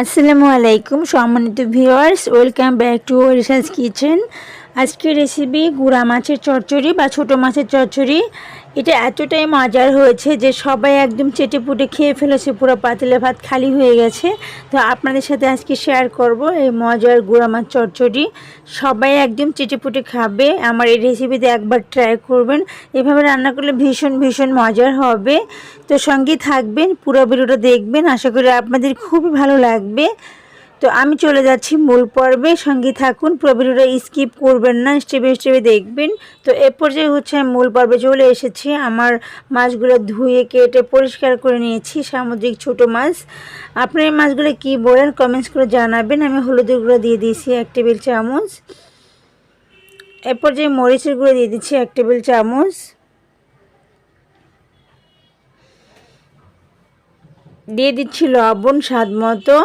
আসসালামু আলাইকুম সম্মানিত viewers welcome back to Orishas kitchen. আজকের রেসিপি গুঁড়া মাছের চচ্চড়ি বা ছোটো মাছের চচ্চড়ি। এটা এতটাই মজার হয়েছে যে সবাই একদম চেটে পুটে খেয়ে ফেলেছে, পুরো পাতিলে ভাত খালি হয়ে গেছে। তো আপনাদের সাথে আজকে শেয়ার করব এই মজার গুঁড়া মাছ চচ্চড়ি। সবাই একদম চেটে পুটে খাবে, আমার এই রেসিপিতে একবার ট্রাই করবেন। এভাবে রান্না করলে ভীষণ ভীষণ মজার হবে। তো সঙ্গে থাকবেন, পুরো ভিডিওটা দেখবেন। আশা করি আপনাদের খুবই ভালো লাগবে। তো আমি চলে যাচ্ছি মূল পর্বে। সঙ্গে থাকুন পুরো ভিডিওটা স্কিপ করবেন না, স্টেপে স্টেপে দেখবেন। তো এ পর্যায়ে হচ্ছে আমি মূল পর্বে চলে এসেছি। আমার মাছগুলো ধুয়ে, কেটে, পরিষ্কার করে নিয়েছি, সামুদ্রিক ছোট মাছ। আপনার এই মাছগুলো কী বলেন কমেন্টস করে জানাবেন। আমি হলুদের গুঁড়ো দিয়ে দিয়েছি এক টেবিল চামচ। এ পর্যায়ে মরিচের গুঁড়ো দিয়ে দিচ্ছি এক টেবিল চামচ। দিয়ে দিচ্ছি লবণ স্বাদ মতো।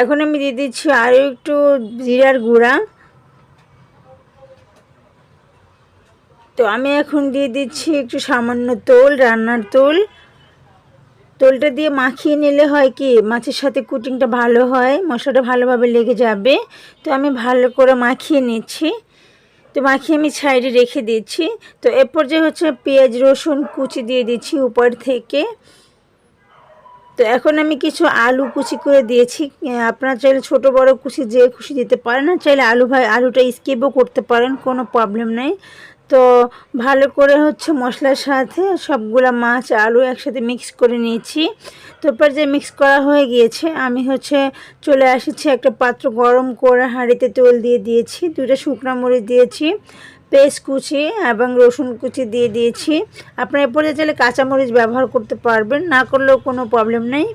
এখন আমি দিয়ে দিচ্ছি আরও একটু জিরার গুঁড়া। তো আমি এখন দিয়ে দিচ্ছি একটু সামান্য তোল, রান্নার তোল। তোলটা দিয়ে মাখিয়ে নিলে হয় কি, মাছের সাথে কুটিংটা ভালো হয়, মশলাটা ভালোভাবে লেগে যাবে। তো আমি ভালো করে মাখিয়ে নিচ্ছি। তো মাখিয়ে আমি সাইডে রেখে দিচ্ছি। তো এরপর যে হচ্ছে পেঁয়াজ, রসুন কুচি দিয়ে দিচ্ছি উপর থেকে। তো এখন আমি কিছু আলু কুচি করে দিয়েছি। আপনার চাইলে ছোট বড় কুচি যে খুশি দিতে পারেন না চাইলে আলু ভাই আলুটা স্কিপও করতে পারেন, কোনো প্রবলেম নেই। তো ভালো করে হচ্ছে মশলার সাথে সবগুলা মাছ, আলু একসাথে মিক্স করে নিয়েছি। তারপর যে মিক্স করা হয়ে গিয়েছে, আমি হচ্ছে চলে এসেছি একটা পাত্র গরম করে হাঁড়িতে তেল দিয়ে দিয়েছি দুটো শুকনো মরিচ দিয়েছি, পেস্ট কুচি এবং রসুন কুচি দিয়ে দিয়েছি। আপনার এরপরে চাইলে কাঁচামরিচ ব্যবহার করতে পারবেন, না করলেও কোনো প্রবলেম নেই।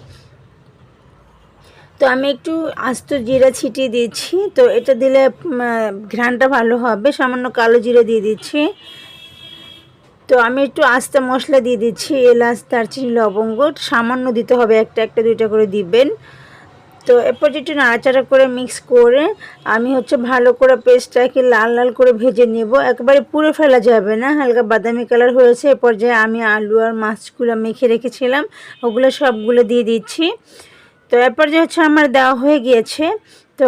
তো আমি একটু আস্ত জিরা ছিটিয়ে দিয়েছি। তো এটা দিলে ঘ্রানটা ভালো হবে। সামান্য কালো জিরা দিয়ে দিচ্ছি। তো আমি একটু আস্তে মশলা দিয়ে দিচ্ছি। এলাচ, দারচিনি, লবঙ্গ। সামান্য দিতে হবে একটা একটা, দুইটা করে দিবেন। তো এরপর একটু নাড়াচাড়া করে মিক্স করে আমি হচ্ছে ভালো করে পেস্টটাকে লাল লাল করে ভেজে নেব। একবারে পুরো ফেলা যাবে না। হালকা বাদামি কালার হয়েছে। এ পর্যায়ে আমি আলু আর মাছগুলো মেখে রেখেছিলাম। ওগুলো সবগুলো দিয়ে দিচ্ছি। তো এরপর যে হচ্ছে আমার দেওয়া হয়ে গিয়েছে, তো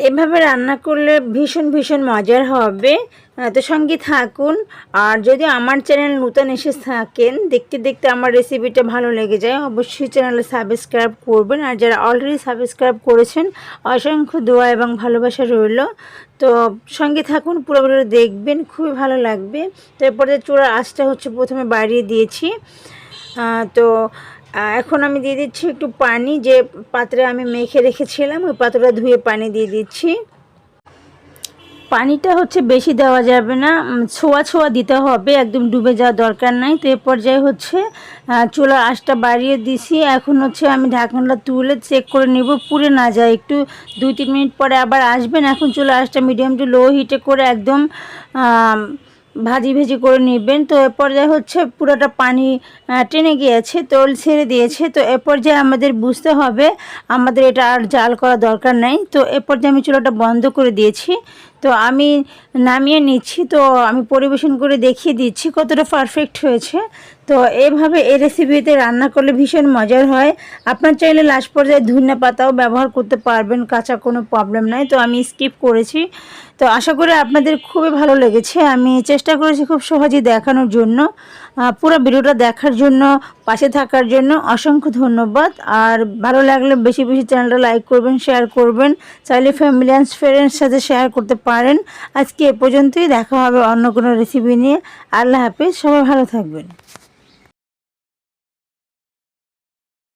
এভাবে রান্না করলে ভীষণ ভীষণ মজার হবে। তো সঙ্গে থাকুন। আর যদি আমার চ্যানেল নূতন এসে থাকেন, দেখতে দেখতে আমার রেসিপিটা ভালো লেগে যায়, অবশ্যই চ্যানেলে সাবস্ক্রাইব করবেন। আর যারা অলরেডি সাবস্ক্রাইব করেছেন, অসংখ্য দোয়া এবং ভালোবাসা রইল। তো সঙ্গে থাকুন, পুরোপুরি দেখবেন, খুবই ভালো লাগবে। তো এরপরে চূড়ার আঁচটা হচ্ছে প্রথমে বাড়িয়ে দিয়েছি। তো এখন আমি দিয়ে দিচ্ছি একটু পানি, যে পাত্রে আমি মেখে রেখেছিলাম, ওই পাত্রটা ধুয়ে পানি দিয়ে দিচ্ছি। পানিটা হচ্ছে বেশি দেওয়া যাবে না ছোঁয়া ছোঁয়া দিতে হবে, একদম ডুবে যাওয়ার দরকার নাই। তো এ পর্যায়ে হচ্ছে চুলার আঁচটা বাড়িয়ে দিছি। এখন হচ্ছে আমি ঢাকনাটা তুলে চেক করে নেব, পুড়ে না যায়। একটু দুই তিন মিনিট পরে আবার আসবেন। এখন চুলার আঁচটা মিডিয়াম টু লো হিটে করে একদম ভাজি ভেজি করে নিবেন। তো এরপর পর্যায়ে হচ্ছে পুরোটা পানি টেনে গিয়েছে, তোল ছেড়ে দিয়েছে। তো এরপর যে আমাদের বুঝতে হবে, আমাদের এটা আর জাল করা দরকার নাই। তো এরপর যে আমি চুলাটা বন্ধ করে দিয়েছি, তো আমি নামিয়ে নিচ্ছি। তো আমি পরিবেশন করে দেখিয়ে দিচ্ছি কতটা পারফেক্ট হয়েছে। তো এভাবে এই রেসিপিতে রান্না করলে ভীষণ মজার হয়। আপনার চাইলে লাস্ট পর্যায়ে ধুন্না পাতাও ব্যবহার করতে পারবেন, কাঁচা কোনো প্রবলেম নাই। তো আমি স্কিপ করেছি। তো আশা করি আপনাদের খুবই ভালো লেগেছে। আমি চেষ্টা করেছি খুব সহজেই দেখানোর জন্য। পুরো ভিডিওটা দেখার জন্য, পাশে থাকার জন্য অসংখ্য ধন্যবাদ। আর ভালো লাগলে বেশি বেশি চ্যানেলটা লাইক করবেন শেয়ার করবেন। চাইলে ফ্যামিলি অ্যান্ড ফ্রেন্ডস সাথে শেয়ার করতে পারেন। আজকে এ পর্যন্তই। দেখা হবে অন্য কোনো রেসিপি নিয়ে। আল্লাহ হাফিজ। সবাই ভালো থাকবেন।